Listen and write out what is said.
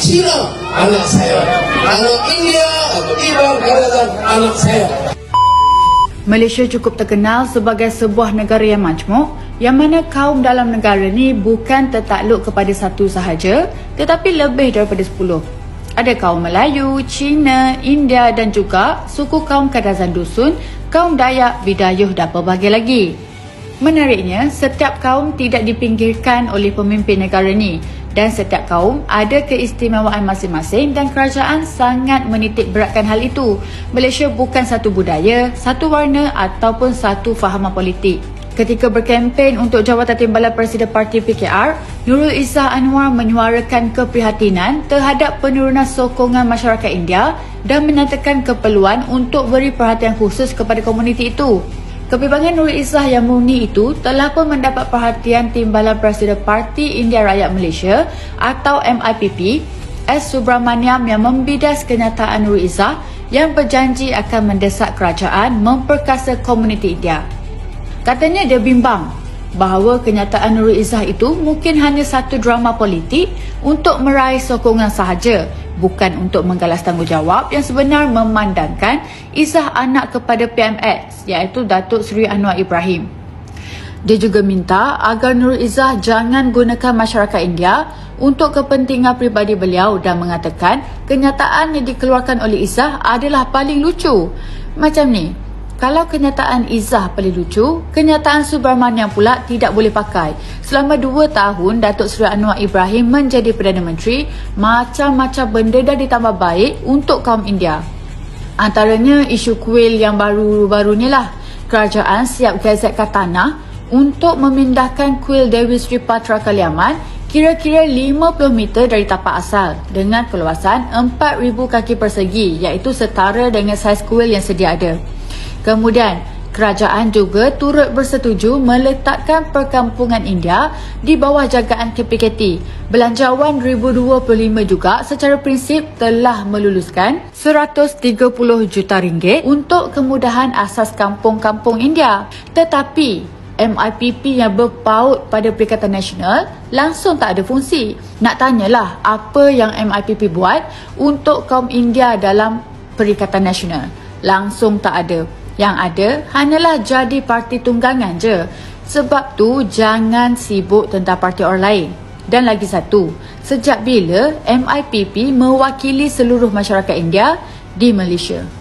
Cina anak saya. Kalau India atau Iran Kazakhstan anak saya. Malaysia cukup terkenal sebagai sebuah negara yang majmuk yang mana kaum dalam negara ni bukan tertakluk kepada satu sahaja tetapi lebih daripada sepuluh. Ada kaum Melayu, Cina, India dan juga suku kaum Kadazan Dusun, kaum Dayak, Bidayuh dan pelbagai lagi. Menariknya, setiap kaum tidak dipinggirkan oleh pemimpin negara ni dan setiap kaum ada keistimewaan masing-masing dan kerajaan sangat menitik beratkan hal itu. Malaysia bukan satu budaya, satu warna ataupun satu fahaman politik. Ketika berkempen untuk jawatan timbalan Presiden Parti PKR, Nurul Izzah Anwar menyuarakan keprihatinan terhadap penurunan sokongan masyarakat India dan menyatakan keperluan untuk beri perhatian khusus kepada komuniti itu. Kebimbangan Nurul Izzah yang murni itu telah pun mendapat perhatian Timbalan Presiden Parti India Rakyat Malaysia atau MIPP S. Subramaniam yang membidas kenyataan Nurul Izzah yang berjanji akan mendesak kerajaan memperkasa komuniti India. Katanya dia bimbang bahawa kenyataan Nurul Izzah itu mungkin hanya satu drama politik untuk meraih sokongan sahaja bukan untuk menggalas tanggungjawab yang sebenar memandangkan Izzah anak kepada PMX iaitu Datuk Seri Anwar Ibrahim. Dia juga minta agar Nurul Izzah jangan gunakan masyarakat India untuk kepentingan pribadi beliau dan mengatakan kenyataan yang dikeluarkan oleh Izzah adalah paling lucu. Macam ni, kalau kenyataan Izzah paling lucu, kenyataan Subramaniam pula tidak boleh pakai. Selama dua tahun, Datuk Seri Anwar Ibrahim menjadi Perdana Menteri, macam-macam benda dah ditambah baik untuk kaum India. Antaranya isu kuil yang baru-baru ni lah. Kerajaan siap gazetkan tanah untuk memindahkan kuil Dewi Sri Patra Kaliaman kira-kira 50 meter dari tapak asal dengan keluasan 4,000 kaki persegi iaitu setara dengan saiz kuil yang sedia ada. Kemudian, kerajaan juga turut bersetuju meletakkan perkampungan India di bawah jagaan KPKT. Belanjawan 2025 juga secara prinsip telah meluluskan 130 juta ringgit untuk kemudahan asas kampung-kampung India. Tetapi MIPP yang berpaut pada Perikatan Nasional langsung tak ada fungsi. Nak tanyalah apa yang MIPP buat untuk kaum India dalam Perikatan Nasional. Langsung tak ada. Yang ada hanyalah jadi parti tunggangan je. Sebab tu jangan sibuk tentang parti orang lain. Dan lagi satu, sejak bila MIPP mewakili seluruh masyarakat India di Malaysia?